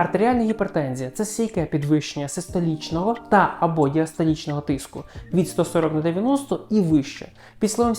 Артеріальна гіпертензія це стійке підвищення систолічного та або діастолічного тиску від 140 на 90 і вище. Під словом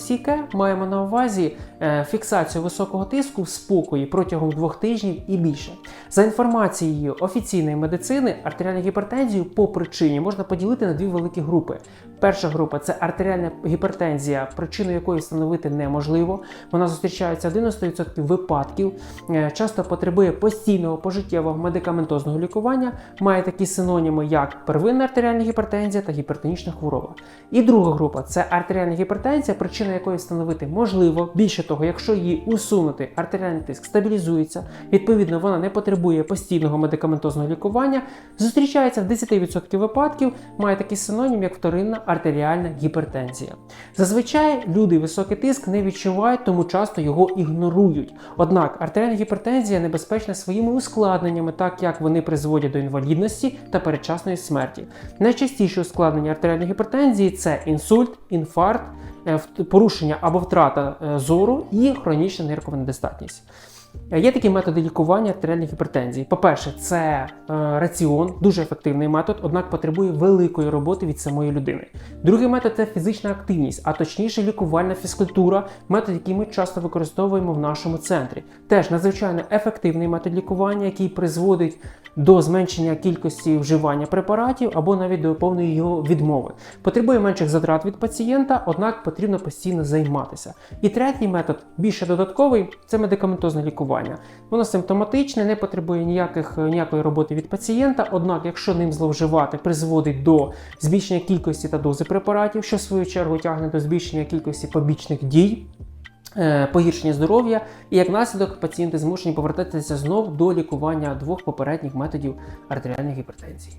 маємо на увазі е, фіксацію високого тиску в спокої протягом двох тижнів і більше. За інформацією офіційної медицини, артеріальну гіпертензію по причині можна поділити на дві великі групи. Перша група це артеріальна гіпертензія, причину якої встановити неможливо. Вона зустрічається в 90% випадків, е, часто потребує постійного пожиттєвого медикаментозного лікування, має такі синоніми, як первинна артеріальна гіпертензія та гіпертонічна хвороба. І друга група це артеріальна гіпертензія, причина якої встановити можливо. Більше того, якщо її усунути, артеріальний тиск стабілізується, відповідно, вона не потребує постійного медикаментозного лікування, зустрічається в 10% випадків, має такий синонім, як вторинна артеріальна гіпертензія. Зазвичай люди високий тиск не відчувають, тому часто його ігнорують. Однак артеріальна гіпертензія небезпечна своїми ускладненнями, так як вони призводять до інвалідності та передчасної смерті. Найчастіші ускладнення артеріальної гіпертензії це інсульт, інфаркт, е, порушення або втрата е, зору і хронічна ниркова недостатність. Е, Є такі методи лікування артеріальної гіпертензії. По-перше, це е, раціон, дуже ефективний метод, однак потребує великої роботи від самої людини. Другий метод це фізична активність, а точніше лікувальна фізкультура, метод, який ми часто використовуємо в нашому центрі. Теж надзвичайно ефективний метод лікування, який призводить до зменшення кількості вживання препаратів або навіть до повної його відмови. Потребує менших затрат від пацієнта, однак потрібно постійно займатися. І третій метод, більше додатковий, це медикаментозне лікування. Воно симптоматичне, не потребує ніяких, ніякої роботи від пацієнта, однак, якщо ним зловживати, призводить до збільшення кількості та дози препаратів, що в свою чергу тягне до збільшення кількості побічних дій. е, Погіршення здоров'я, і як наслідок пацієнти змушені повертатися знов до лікування двох попередніх методів артеріальної гіпертензії.